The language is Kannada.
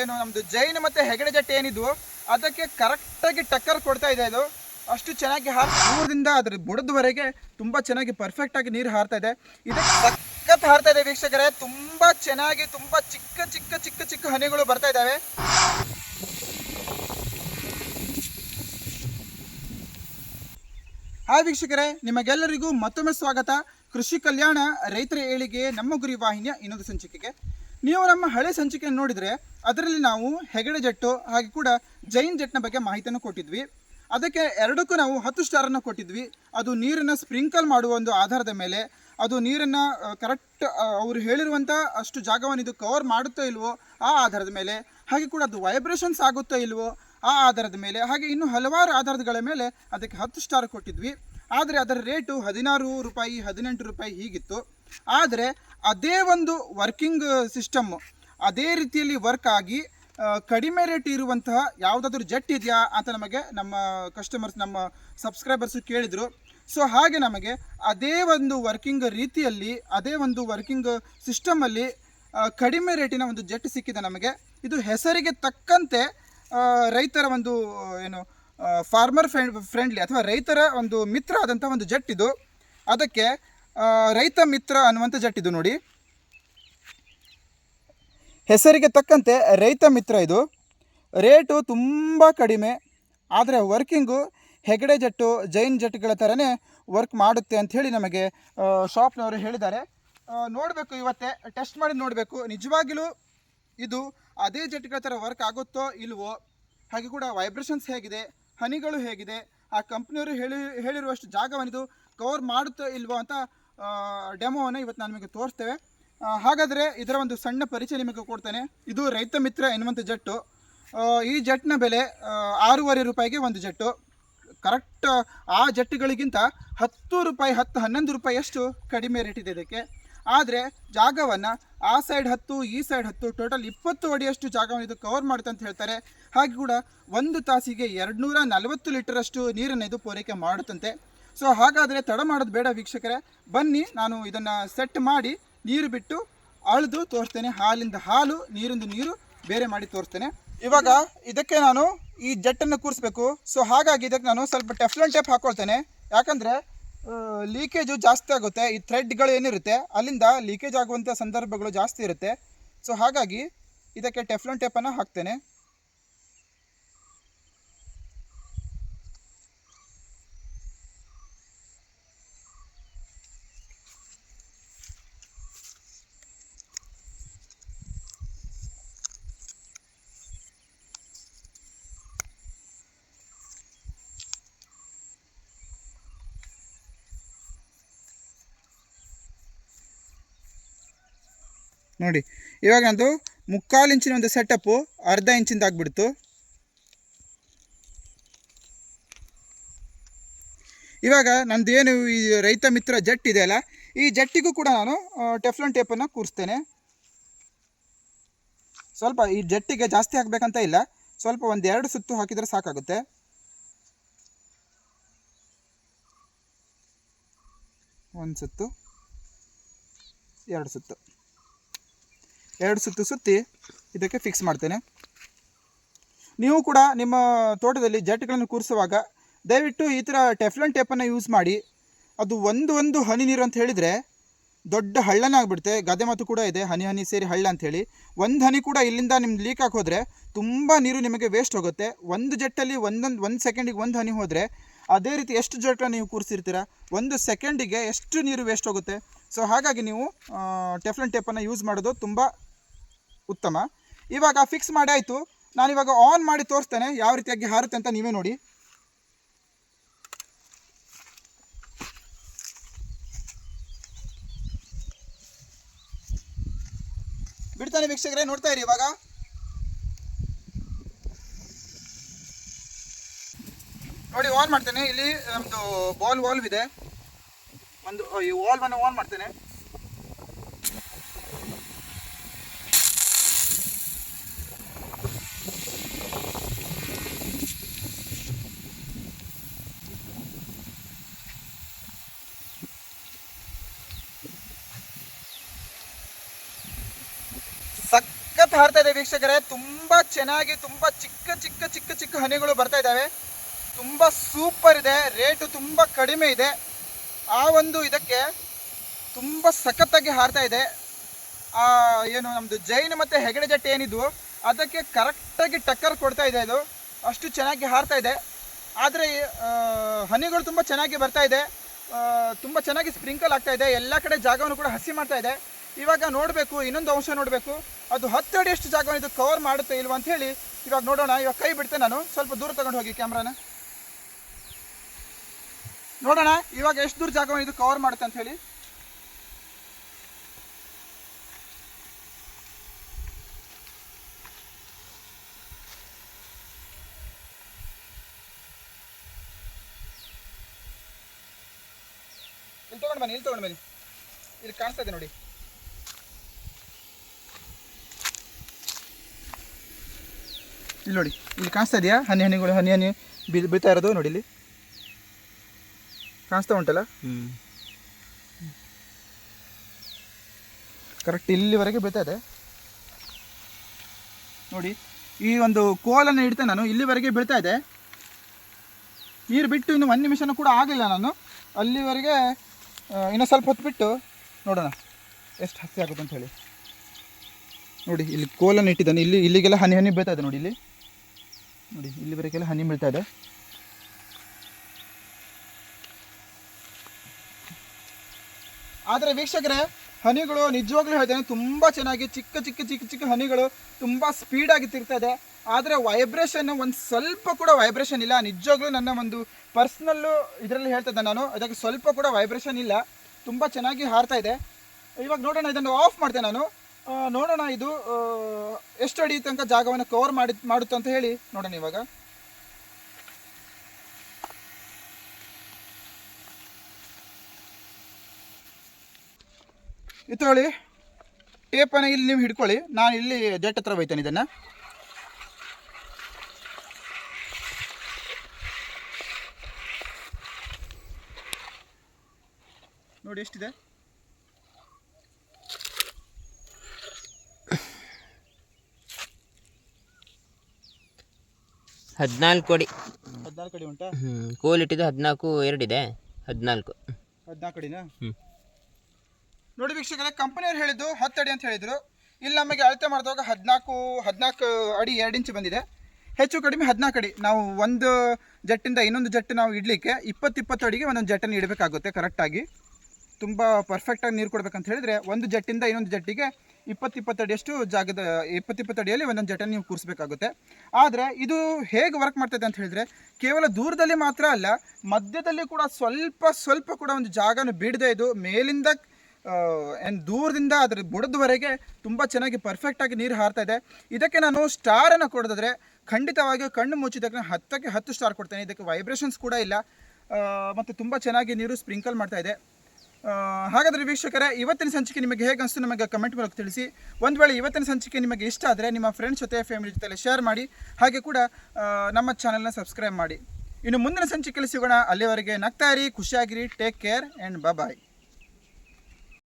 ಏನು, ನಮ್ದು ಜೈನ್ ಮತ್ತೆ ಹೆಗಡೆ ಜಟ್ಟೆ ಏನಿದ್ವು, ಅದಕ್ಕೆ ಕರೆಕ್ಟ್ ಆಗಿ ಟಕ್ಕರ್ ಕೊಡ್ತಾ ಇದೆ ಇದು ಅಷ್ಟು ಚೆನ್ನಾಗಿ ಹಾರ್ ದೂರದಿಂದ ಅದ್ರ ಬುಡದವರೆಗೆ ತುಂಬಾ ಚೆನ್ನಾಗಿ ಪರ್ಫೆಕ್ಟ್ ಆಗಿ ನೀರು ಹಾರ್ತಾ ಇದೆ. ಇದಕ್ಕೆ ಸಖತ್ ಹಾರ್ತಾ ಇದೆ ವೀಕ್ಷಕರೇ. ತುಂಬಾ ಚೆನ್ನಾಗಿ, ತುಂಬಾ ಚಿಕ್ಕ ಚಿಕ್ಕ ಚಿಕ್ಕ ಚಿಕ್ಕ ಹನಿಗಳು ಬರ್ತಾ ಇದಾವೆ ಹಾಯ್ ವೀಕ್ಷಕರೇ, ನಿಮಗೆಲ್ಲರಿಗೂ ಮತ್ತೊಮ್ಮೆ ಸ್ವಾಗತ. ಕೃಷಿ ಕಲ್ಯಾಣ ರೈತರ ಏಳಿಗೆ ನಮ್ಮ ಗುರಿ ವಾಹಿನಿಯ ಇನ್ನೊಂದು ಸಂಚಿಕೆಗೆ ನೀವು ನಮ್ಮ ಹಳೆ ಸಂಚಿಕೆಯನ್ನು ನೋಡಿದರೆ ಅದರಲ್ಲಿ ನಾವು ಹೆಗಡೆ ಜಟ್ಟು ಹಾಗೆ ಕೂಡ ಜೈನ್ ಜಟ್ನ ಬಗ್ಗೆ ಮಾಹಿತಿಯನ್ನು ಕೊಟ್ಟಿದ್ವಿ. ಅದಕ್ಕೆ ಎರಡಕ್ಕೂ ನಾವು ಹತ್ತು ಸ್ಟಾರನ್ನು ಕೊಟ್ಟಿದ್ವಿ. ಅದು ನೀರನ್ನು ಸ್ಪ್ರಿಂಕಲ್ ಮಾಡುವ ಒಂದು ಆಧಾರದ ಮೇಲೆ, ಅದು ನೀರನ್ನು ಕರೆಕ್ಟ್ ಅವರು ಹೇಳಿರುವಂಥ ಅಷ್ಟು ಜಾಗವನ್ನು ಇದು ಕವರ್ ಮಾಡುತ್ತೋ ಇಲ್ವೋ ಆ ಆಧಾರದ ಮೇಲೆ, ಹಾಗೆ ಕೂಡ ಅದು ವೈಬ್ರೇಷನ್ಸ್ ಆಗುತ್ತೋ ಇಲ್ವೋ ಆ ಆಧಾರದ ಮೇಲೆ, ಹಾಗೆ ಇನ್ನು ಹಲವಾರು ಆಧಾರಗಳ ಮೇಲೆ ಅದಕ್ಕೆ ಹತ್ತು ಸ್ಟಾರ್ ಕೊಟ್ಟಿದ್ವಿ. ಆದರೆ ಅದರ ರೇಟು ಹದಿನಾರು ರೂಪಾಯಿ, ಹದಿನೆಂಟು ರೂಪಾಯಿ ಹೀಗಿತ್ತು. ಆದರೆ ಅದೇ ಒಂದು ವರ್ಕಿಂಗ್ ಸಿಸ್ಟಮ್, ಅದೇ ರೀತಿಯಲ್ಲಿ ವರ್ಕ್ ಆಗಿ ಕಡಿಮೆ ರೇಟ್ ಇರುವಂತಹ ಯಾವುದಾದ್ರೂ ಜೆಟ್ ಇದೆಯಾ ಅಂತ ನಮಗೆ ನಮ್ಮ ಕಸ್ಟಮರ್ಸ್ ನಮ್ಮ ಸಬ್ಸ್ಕ್ರೈಬರ್ಸು ಕೇಳಿದರು. ಸೊ ಹಾಗೆ ನಮಗೆ ಅದೇ ಒಂದು ವರ್ಕಿಂಗ್ ರೀತಿಯಲ್ಲಿ, ಅದೇ ಒಂದು ವರ್ಕಿಂಗ್ ಸಿಸ್ಟಮಲ್ಲಿ ಕಡಿಮೆ ರೇಟಿನ ಒಂದು ಜೆಟ್ ಸಿಕ್ಕಿದೆ ನಮಗೆ. ಇದು ಹೆಸರಿಗೆ ತಕ್ಕಂತೆ ರೈತರ ಒಂದು ಏನು ಫಾರ್ಮರ್ ಫ್ರೆಂಡ್ ಫ್ರೆಂಡ್ಲಿ ಅಥವಾ ರೈತರ ಒಂದು ಮಿತ್ರ ಆದಂಥ ಒಂದು ಜಟ್ ಇದು. ಅದಕ್ಕೆ ರೈತ ಮಿತ್ರ ಅನ್ನುವಂಥ ಜಟ್ ಇದು ನೋಡಿ. ಹೆಸರಿಗೆ ತಕ್ಕಂತೆ ರೈತ ಮಿತ್ರ ಇದು. ರೇಟು ತುಂಬ ಕಡಿಮೆ. ಆದರೆ ವರ್ಕಿಂಗು ಹೆಗಡೆ ಜಟ್ಟು, ಜೈನ್ ಜಟ್ಗಳ ಥರನೇ ವರ್ಕ್ ಮಾಡುತ್ತೆ ಅಂಥೇಳಿ ನಮಗೆ ಶಾಪ್ನವರು ಹೇಳಿದ್ದಾರೆ. ನೋಡಬೇಕು ಇವತ್ತೇ ಟೆಸ್ಟ್ ಮಾಡಿ ನೋಡಬೇಕು. ನಿಜವಾಗಿಲೂ ಇದು ಅದೇ ಜಟ್ಗಳ ಥರ ವರ್ಕ್ ಆಗುತ್ತೋ ಇಲ್ವೋ? ಹಾಗೆ ಕೂಡ ವೈಬ್ರೇಷನ್ಸ್ ಹೇಗಿದೆ. ಹನಿಗಳು ಹೇಗಿದೆ? ಆ ಕಂಪ್ನಿಯವರು ಹೇಳಿ, ಹೇಳಿರುವಷ್ಟು ಜಾಗವನ್ನಿದು ಕವರ್ ಮಾಡುತ್ತೋ ಇಲ್ವೋ ಅಂತ ಡೆಮೋವನ್ನು ಇವತ್ತು ನಾನು ನಿಮಗೆ ತೋರಿಸ್ತೇವೆ. ಹಾಗಾದರೆ ಇದರ ಒಂದು ಸಣ್ಣ ಪರಿಚಯ ನಿಮಗೆ ಕೊಡ್ತೇನೆ. ಇದು ರೈತ ಮಿತ್ರ ಎನ್ನುವಂಥ ಜಟ್ಟು. ಈ ಜಟ್ನ ಬೆಲೆ ಆರೂವರೆ ರೂಪಾಯಿಗೆ ಒಂದು ಜಟ್ಟು. ಕರೆಕ್ಟ್ ಆ ಜಟ್ಟುಗಳಿಗಿಂತ ಹತ್ತು ರೂಪಾಯಿ, ಹತ್ತು, ಹನ್ನೊಂದು ರೂಪಾಯಿಯಷ್ಟು ಕಡಿಮೆ ರೇಟ್ ಇದೆ ಇದಕ್ಕೆ. ಆದರೆ ಜಾಗವನ್ನು ಆ ಸೈಡ್ ಹತ್ತು, ಈ ಸೈಡ್ ಹತ್ತು ಟೋಟಲ್ ಇಪ್ಪತ್ತು ಅಡಿಯಷ್ಟು ಜಾಗವನ್ನು ಇದು ಕವರ್ ಮಾಡುತ್ತೆ ಅಂತ ಹೇಳ್ತಾರೆ. ಹಾಗೆ ಕೂಡ ಒಂದು ತಾಸಿಗೆ ಎರಡುನೂರ ನಲವತ್ತು ಲೀಟರಷ್ಟು ನೀರನ್ನು ಇದು ಪೂರೈಕೆ ಮಾಡುತ್ತಂತೆ. ಸೊ ಹಾಗಾದರೆ ತಡ ಮಾಡೋದು ಬೇಡ ವೀಕ್ಷಕರೇ. ಬನ್ನಿ, ನಾನು ಇದನ್ನು ಸೆಟ್ ಮಾಡಿ ನೀರು ಬಿಟ್ಟು ಅಳೆದು ತೋರಿಸ್ತೇನೆ. ಹಾಲಿಂದ ಹಾಲು, ನೀರಿಂದ ನೀರು ಬೇರೆ ಮಾಡಿ ತೋರಿಸ್ತೇನೆ. ಇವಾಗ ಇದಕ್ಕೆ ನಾನು ಈ ಜೆಟ್ಟನ್ನು ಕೂರಿಸ್ಬೇಕು. ಸೊ ಹಾಗಾಗಿ ಇದಕ್ಕೆ ನಾನು ಸ್ವಲ್ಪ ಟೆಫ್ಲನ್ ಟೇಪ್ ಹಾಕೊಳ್ತೇನೆ. ಯಾಕಂದರೆ ಲೀಕೇಜು ಜಾಸ್ತಿ ಆಗುತ್ತೆ. ಈ ಥ್ರೆಡ್ಗಳು ಏನಿರುತ್ತೆ, ಅಲ್ಲಿಂದ ಲೀಕೇಜ್ ಆಗುವಂಥ ಸಂದರ್ಭಗಳು ಜಾಸ್ತಿ ಇರುತ್ತೆ. ಸೊ ಹಾಗಾಗಿ ಇದಕ್ಕೆ ಟೆಫ್ಲನ್ ಟೇಪನ್ನು ಹಾಕ್ತೇನೆ. ನೋಡಿ ಇವಾಗ ನಂದು ಮುಕ್ಕಾಲು ಇಂಚಿನ ಒಂದು ಸೆಟಪ್ಪು ಅರ್ಧ ಇಂಚಿಂದ ಆಗಿಬಿಡ್ತು. ಇವಾಗ ನಂದು ಏನು ಈ ರೈತ ಮಿತ್ರ ಜಟ್ ಇದೆಯಲ್ಲ ಈ ಜಟ್ಟಿಗೂ ಕೂಡ ನಾನು ಟೆಫ್ಲನ್ ಟೇಪನ್ನು ಕೂರಿಸ್ತೇನೆ. ಸ್ವಲ್ಪ ಈ ಜಟ್ಟಿಗೆ ಜಾಸ್ತಿ ಹಾಕಬೇಕಂತ ಇಲ್ಲ, ಸ್ವಲ್ಪ ಒಂದು ಎರಡು ಸುತ್ತು ಹಾಕಿದರೆ ಸಾಕಾಗುತ್ತೆ. ಒಂದು ಸುತ್ತು, ಎರಡು ಸುತ್ತು. ಎರಡು ಸುತ್ತು ಸುತ್ತಿ ಇದಕ್ಕೆ ಫಿಕ್ಸ್ ಮಾಡ್ತೇನೆ. ನೀವು ಕೂಡ ನಿಮ್ಮ ತೋಟದಲ್ಲಿ ಜಟ್ಗಳನ್ನು ಕೂರಿಸುವಾಗ ದಯವಿಟ್ಟು ಈ ಥರ ಟೆಫ್ಲನ್ ಟೇಪನ್ನು ಯೂಸ್ ಮಾಡಿ. ಅದು ಒಂದು ಒಂದು ಹನಿ ನೀರು ಅಂತ ಹೇಳಿದರೆ ದೊಡ್ಡ ಹಳ್ಳನೇ ಆಗಿಬಿಡುತ್ತೆ ಗದೆ ಮಾತು ಕೂಡ ಇದೆ, ಹನಿ ಹನಿ ಸೇರಿ ಹಳ್ಳ ಅಂಥೇಳಿ ಒಂದು ಹನಿ ಕೂಡ ಇಲ್ಲಿಂದ ನಿಮ್ಗೆ ಲೀಕ್ ಆಗಿ ಹೋದರೆ ತುಂಬ ನೀರು ನಿಮಗೆ ವೇಸ್ಟ್ ಹೋಗುತ್ತೆ. ಒಂದು ಜೆಟ್ಟಲ್ಲಿ ಒಂದೊಂದು, ಒಂದು ಸೆಕೆಂಡಿಗೆ ಒಂದು ಹನಿ ಹೋದರೆ ಅದೇ ರೀತಿ ಎಷ್ಟು ಜೆಟ್ಟನ್ನು ನೀವು ಕೂರಿಸಿರ್ತೀರ? ಒಂದು ಸೆಕೆಂಡಿಗೆ ಎಷ್ಟು ನೀರು ವೇಸ್ಟ್ ಹೋಗುತ್ತೆ? ಸೊ ಹಾಗಾಗಿ ನೀವು ಟೆಫ್ಲನ್ ಟೇಪನ್ನು ಯೂಸ್ ಮಾಡೋದು ತುಂಬ ಉತ್ತಮ. ಇವಾಗ ಫಿಕ್ಸ್ ಮಾಡಿ ಆಯಿತು. ನಾನಿವಾಗ ಆನ್ ಮಾಡಿ ತೋರಿಸ್ತೇನೆ. ಯಾವ ರೀತಿಯಾಗಿ ಹಾರುತ್ತೆ ಅಂತ ನೀವೇ ನೋಡಿ. ಬಿಡ್ತಾನೆ ವೀಕ್ಷಕರೇ, ನೋಡ್ತಾ ಇರಿ ಇವಾಗ. ನೋಡಿ ಆನ್ ಮಾಡ್ತೇನೆ. ಇಲ್ಲಿ ನಮ್ಮದು ಬಾಲ್ ವಾಲ್ವ್ ಇದೆ. ಒಂದು ಈ ವಾಲ್ವನ್ನು ಆನ್ ಮಾಡ್ತೇನೆ. ಸಖತ್ ಹಾರ್ತಾ ಇದೆ ವೀಕ್ಷಕರೇ. ತುಂಬಾ ಚೆನ್ನಾಗಿ, ತುಂಬಾ ಚಿಕ್ಕ ಚಿಕ್ಕ ಚಿಕ್ಕ ಚಿಕ್ಕ ಹನಿಗಳು ಬರ್ತಾ ಇದ್ದಾವೆ. ತುಂಬಾ ಸೂಪರ್ ಇದೆ. ರೇಟು ತುಂಬಾ ಕಡಿಮೆ ಇದೆ. ಆ ಒಂದು ಇದಕ್ಕೆ ತುಂಬ ಸಖತ್ತಾಗಿ ಹಾರ್ತಾ ಇದೆ. ಆ, ಏನು ನಮ್ಮದು ಜೈನ್ ಮತ್ತು ಹೆಗಡೆ ಜಟ್ಟೆ ಏನಿದ್ವು, ಅದಕ್ಕೆ ಕರೆಕ್ಟಾಗಿ ಟಕ್ಕರ್ ಕೊಡ್ತಾ ಇದೆ ಇದು ಅಷ್ಟು ಚೆನ್ನಾಗಿ ಹಾರ್ತಾ ಇದೆ. ಆದರೆ ಹನಿಗಳು ತುಂಬ ಚೆನ್ನಾಗಿ ಬರ್ತಾ ಇದೆ. ತುಂಬ ಚೆನ್ನಾಗಿ ಸ್ಪ್ರಿಂಕಲ್ ಆಗ್ತಾ ಇದೆ. ಎಲ್ಲ ಕಡೆ ಜಾಗವನ್ನು ಕೂಡ ಹಸಿ ಮಾಡ್ತಾ ಇದೆ. ಇವಾಗ ನೋಡಬೇಕು, ಇನ್ನೊಂದು ಅಂಶ ನೋಡಬೇಕು. ಅದು ಹತ್ತು ಅಡಿಯಷ್ಟು ಜಾಗವನ್ನು ಇದು ಕವರ್ ಮಾಡುತ್ತೆ ಇಲ್ವಾ ಅಂತ ಹೇಳಿ ಇವಾಗ ನೋಡೋಣ. ಇವಾಗ ಕೈ ಬಿಡ್ತೆ ನಾನು. ಸ್ವಲ್ಪ ದೂರ ತಗೊಂಡು ಹೋಗಿ ಕ್ಯಾಮ್ರಾನ ನೋಡೋಣ, ಇವಾಗ ಎಷ್ಟು ದೂರ ಜಾಗವನ್ನು ಇದು ಕವರ್ ಮಾಡುತ್ತೆ ಅಂತ ಹೇಳಿ. ಇಲ್ಲಿ ತಗೊಂಡು ಬನ್ನಿ, ಇಲ್ಲಿ ತಗೊಂಡು ಬನ್ನಿ. ಇಲ್ಲಿ ಕಾಣಿಸ್ತಾ ಇದೆ ನೋಡಿ. ಇಲ್ಲಿ ನೋಡಿ ಇಲ್ಲಿ ಕಾಣಿಸ್ತಾ ಇದೆಯಾ? ಹನಿ ಹನಿಗಳು ಹನಿ ಹನಿ ಬೀಳ್ ಬೀಳ್ತಾ ಇರೋದು ನೋಡಿ ಇಲ್ಲಿ. ಕಾಣಿಸ್ತಾ ಉಂಟಲ್ಲ? ಕರೆಕ್ಟ್ ಇಲ್ಲಿವರೆಗೆ ಬೀಳ್ತಾ ಇದೆ. ನೋಡಿ ಈ ಒಂದು ಕೋಲನ್ನು ಇಡ್ತೆ ನಾನು ಇಲ್ಲಿವರೆಗೆ ಬೀಳ್ತಾ ಇದೆ. ನೀರು ಬಿಟ್ಟು ಇನ್ನು ಒಂದು ನಿಮಿಷನೂ ಕೂಡ ಆಗಿಲ್ಲ ನಾನು. ಅಲ್ಲಿವರೆಗೆ ಇನ್ನೂ ಸ್ವಲ್ಪ ಹೊತ್ತು ಬಿಟ್ಟು ನೋಡೋಣ. ಎಷ್ಟು ಹಸಿ ಆಗುತ್ತೆ ಅಂತ ಹೇಳಿ. ನೋಡಿ ಇಲ್ಲಿ ಕೋಲನ್ನು ಇಟ್ಟಿದ್ದಾನೆ. ಇಲ್ಲಿ ಇಲ್ಲಿಗೆಲ್ಲ ಹನಿ ಹನಿ ಬೀಳ್ತಾ ಇದೆ ನೋಡಿ ಇಲ್ಲಿ. ನೋಡಿ ಇಲ್ಲಿ ಬರೋಕ್ಕೆಲ್ಲ ಹನಿ ಬೀಳ್ತಾ ಇದೆ. ಆದರೆ ವೀಕ್ಷಕರೇ, ಹನಿಗಳು ನಿಜವಾಗ್ಲೂ ಹೇಳ್ತೇನೆ ತುಂಬ ಚೆನ್ನಾಗಿ, ಚಿಕ್ಕ ಚಿಕ್ಕ ಚಿಕ್ಕ ಚಿಕ್ಕ ಹನಿಗಳು ತುಂಬ ಸ್ಪೀಡಾಗಿ ತಿರ್ತಾ ಇದೆ. ಆದರೆ ವೈಬ್ರೇಷನ್ ಒಂದು ಸ್ವಲ್ಪ ಕೂಡ ವೈಬ್ರೇಷನ್ ಇಲ್ಲ. ನಿಜವಾಗ್ಲೂ ನನ್ನ ಒಂದು ಪರ್ಸ್ನಲ್ಲು ಇದರಲ್ಲಿ ಹೇಳ್ತಿದ್ದೆ ನಾನು. ಅದಕ್ಕೆ ಸ್ವಲ್ಪ ಕೂಡ ವೈಬ್ರೇಷನ್ ಇಲ್ಲ. ತುಂಬ ಚೆನ್ನಾಗಿ ಹಾರ್ತಾ ಇದೆ. ಇವಾಗ ನೋಡೋಣ, ಇದನ್ನು ಆಫ್ ಮಾಡ್ತೇನೆ ನಾನು. ನೋಡೋಣ ಇದು ಎಷ್ಟು ಅಡಿ ತನಕ ಜಾಗವನ್ನು ಕವರ್ ಮಾಡಿ, ಮಾಡುತ್ತೆ ಅಂತ ಹೇಳಿ ನೋಡೋಣ ಇವಾಗ. ಇತ್ತೊಳಿ ಟೇಪನ್ನು ಇಲ್ಲಿ ನೀವು ಹಿಡ್ಕೊಳ್ಳಿ. ನಾನು ಇಲ್ಲಿ ಡೇಟ್ ಹತ್ರ ಬೈತೇನೆ ಇದನ್ನು. ನೋಡಿ ಎಷ್ಟಿದೆ? ಹದಿನಾಲ್ಕು ಅಡಿ. ಹದಿನಾಲ್ಕು ಅಡಿ ಉಂಟಾ? ಹ್ಞೂ ಕೋಲ್ ಇಟ್ಟಿದ್ದು ಹದಿನಾಲ್ಕು ಎರಡಿದೆ ಹದಿನಾಲ್ಕು. ಹದಿನಾಲ್ಕು ಅಡಿನಾ? ಹ್ಞೂ ನೋಡಿ ವೀಕ್ಷಕರೇ ಕಂಪನಿಯವ್ರು ಹೇಳಿದ್ದು ಹತ್ತು ಅಡಿ ಅಂತ ಹೇಳಿದರು. ಇಲ್ಲಿ ನಮಗೆ ಅಳತೆ ಮಾಡಿದಾಗ ಹದಿನಾಲ್ಕು ಹದಿನಾಲ್ಕು ಅಡಿ ಎರಡು ಇಂಚು ಬಂದಿದೆ. ಹೆಚ್ಚು ಕಡಿಮೆ ಹದಿನಾಲ್ಕು ಅಡಿ. ನಾವು ಒಂದು ಜಟ್ಟಿಂದ ಇನ್ನೊಂದು ಜಟ್ಟು ನಾವು ಇಡಲಿಕ್ಕೆ ಇಪ್ಪತ್ತು ಇಪ್ಪತ್ತು ಅಡಿಗೆ ಒಂದೊಂದು ಜಟ್ಟನ್ನು ಇಡಬೇಕಾಗುತ್ತೆ ಕರೆಕ್ಟಾಗಿ ತುಂಬ ಪರ್ಫೆಕ್ಟಾಗಿ ನೀರು ಕೊಡಬೇಕಂತ ಹೇಳಿದರೆ ಒಂದು ಜಟ್ಟಿಂದ ಇನ್ನೊಂದು ಜಟ್ಟಿಗೆ ಇಪ್ಪತ್ತು ಇಪ್ಪತ್ತು ಅಡಿಯಷ್ಟು ಜಾಗದ ಇಪ್ಪತ್ತು ಅಡಿಯಲ್ಲಿ ಒಂದೊಂದು ಜಟನ್ ನೀವು ಕೂರಿಸಬೇಕಾಗುತ್ತೆ. ಆದರೆ ಇದು ಹೇಗೆ ವರ್ಕ್ ಮಾಡ್ತೈತೆ ಅಂತ ಹೇಳಿದ್ರೆ, ಕೇವಲ ದೂರದಲ್ಲಿ ಮಾತ್ರ ಅಲ್ಲ, ಮಧ್ಯದಲ್ಲಿ ಕೂಡ ಸ್ವಲ್ಪ ಸ್ವಲ್ಪ ಕೂಡ ಒಂದು ಜಾಗನ ಬಿಡದೆ ಇದು ಮೇಲಿಂದ ಏನು ದೂರದಿಂದ ಅದರ ಬುಡದವರೆಗೆ ತುಂಬ ಚೆನ್ನಾಗಿ ಪರ್ಫೆಕ್ಟಾಗಿ ನೀರು ಹಾರ್ತಾ ಇದೆ. ಇದಕ್ಕೆ ನಾನು ಸ್ಟಾರನ್ನು ಕೊಡೋದಾದ್ರೆ, ಖಂಡಿತವಾಗಿಯೂ ಕಣ್ಣು ಮುಚ್ಚಿದಕ್ಕೆ ಹತ್ತಕ್ಕೆ ಹತ್ತು ಸ್ಟಾರ್ ಕೊಡ್ತೇನೆ. ಇದಕ್ಕೆ ವೈಬ್ರೇಷನ್ಸ್ ಕೂಡ ಇಲ್ಲ. ಮತ್ತು ತುಂಬ ಚೆನ್ನಾಗಿ ನೀರು ಸ್ಪ್ರಿಂಕಲ್ ಮಾಡ್ತಾ ಇದೆ. ಹಾಗಾದರೆ ವೀಕ್ಷಕರೇ, ಇವತ್ತಿನ ಸಂಚಿಕೆ ನಿಮಗೆ ಹೇಗೆ ಅನಿಸ್ತು ನಮಗೆ ಕಮೆಂಟ್ ಮೂಲಕ ತಿಳಿಸಿ. ಒಂದು ವೇಳೆ ಇವತ್ತಿನ ಸಂಚಿಕೆ ನಿಮಗೆ ಇಷ್ಟ ಆದರೆ ನಿಮ್ಮ ಫ್ರೆಂಡ್ಸ್ ಜೊತೆ ಫ್ಯಾಮಿಲಿ ಜೊತೆ ಶೇರ್ ಮಾಡಿ, ಹಾಗೆ ಕೂಡ ನಮ್ಮ ಚಾನಲ್ನ ಸಬ್ಸ್ಕ್ರೈಬ್ ಮಾಡಿ. ಇನ್ನು ಮುಂದಿನ ಸಂಚಿಕೆಯಲ್ಲಿ ಸಿಗೋಣ. ಅಲ್ಲಿವರೆಗೆ ನಗ್ತಾ ಇರಿ, ಖುಷಿಯಾಗಿರಿ ಟೇಕ್ ಕೇರ್ ಆ್ಯಂಡ್ ಬಾಯ್